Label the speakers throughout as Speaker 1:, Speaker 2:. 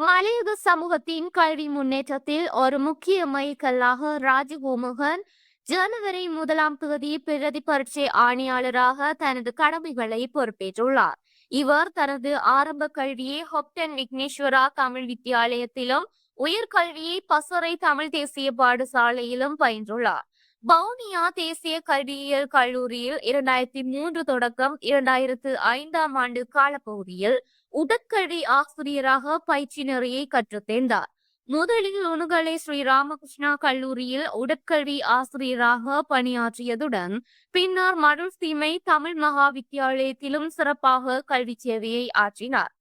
Speaker 1: மலையக சமூகத்தின் கல்வி முன்னேற்றத்தில் ஒரு முக்கிய மைல்கல்லாக ராஜகோமுகன் ஜனவரி முதலாம் தேதி பிரதி பரீட்சை ஆணையாளராக தனது கடமைகளை பொறுப்பேற்றுள்ளார். இவர் தனது ஆரம்ப கல்வியை ஹொப்டன் விக்னேஸ்வரா தமிழ் வித்தியாலயத்திலும் உயர்கல்வியை பசறை தமிழ் தேசிய பாடசாலையிலும் பயின்றுள்ளார். பவுனியா தேசிய கல்வியியல் கல்லூரியில் இரண்டாயிரத்தி மூன்று தொடக்கம் இரண்டாயிரத்து ஐந்தாம் ஆண்டு காலப்பகுதியில் உடற்கல்வி ஆசிரியராக பயிற்சி நெறியை கற்றுத்தேர்ந்தார். முதலில் உணுகலை ஸ்ரீ ராமகிருஷ்ணா கல்லூரியில் உடற்கல்வி ஆசிரியராக பணியாற்றியதுடன் பின்னர் மருள் சீமை தமிழ் மகா வித்தியாலயத்திலும் சிறப்பாக கல்வி சேவையை ஆற்றினார்.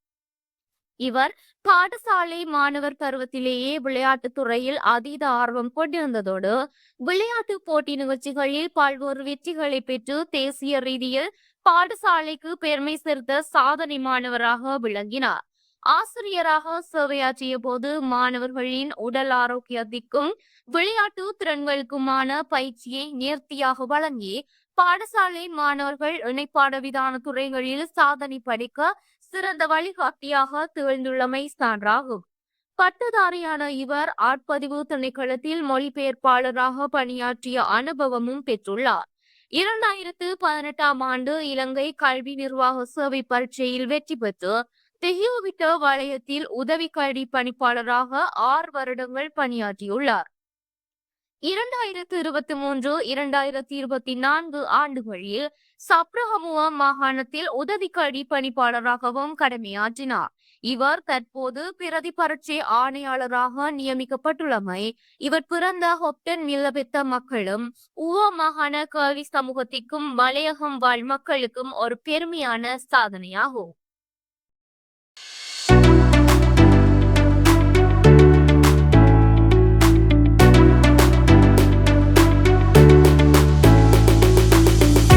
Speaker 1: இவர் பாடசாலை மாணவர் பருவத்திலேயே விளையாட்டுத் துறையில் அதீத ஆர்வம் கொண்டிருந்ததோடு விளையாட்டு போட்டி நிகழ்ச்சிகளில் பல்வேறு வெற்றிகளை பெற்று தேசிய ரீதியில் பாடசாலைக்கு பெருமை சேர்த்த சாதனை மாணவராக விளங்கினார். ஆசிரியராக சேவையாற்றிய போது மாணவர்களின் உடல் ஆரோக்கியத்திற்கும் விளையாட்டு திறன்களுக்குமான பயிற்சியை நேர்த்தியாக வழங்கி பாடசாலை மாணவர்கள் இணைப்பாட விதான துறைகளில் சாதனை படிக்க சிறந்த வழிகாட்டியாக திகழ்ந்துள்ளமை சான்றாகும். பட்டதாரியான இவர் ஆட்பதிவு திணைக்களத்தில் மொழிபெயர்ப்பாளராக பணியாற்றிய அனுபவமும் பெற்றுள்ளார். இரண்டாயிரத்து பதினெட்டாம் ஆண்டு இலங்கை கல்வி நிர்வாக சேவை பரீட்சையில் வெற்றி பெற்று தெஹியோவிட்டோ வலயத்தில் உதவி கல்வி பணிப்பாளராக ஆறு வருடங்கள் பணியாற்றியுள்ளார். இரண்டாயிரத்து இருபத்தி மூன்று இரண்டாயிரத்தி இருபத்தி நான்கு ஆண்டு வழியில் சப்ரஹமுவா மாகாணத்தில் உதவி கல்வி பணிப்பாளராகவும் கடமையாற்றினார். இவர் தற்போது பிரதி பரட்சி ஆணையாளராக நியமிக்கப்பட்டுள்ளமை இவர் பிறந்த ஹொப்டன் நிலபெத்த மக்களும் உவா மாகாண கல்வி சமூகத்திற்கும் மலையகம் வாழ் மக்களுக்கும் ஒரு பெருமையான சாதனையாகும்.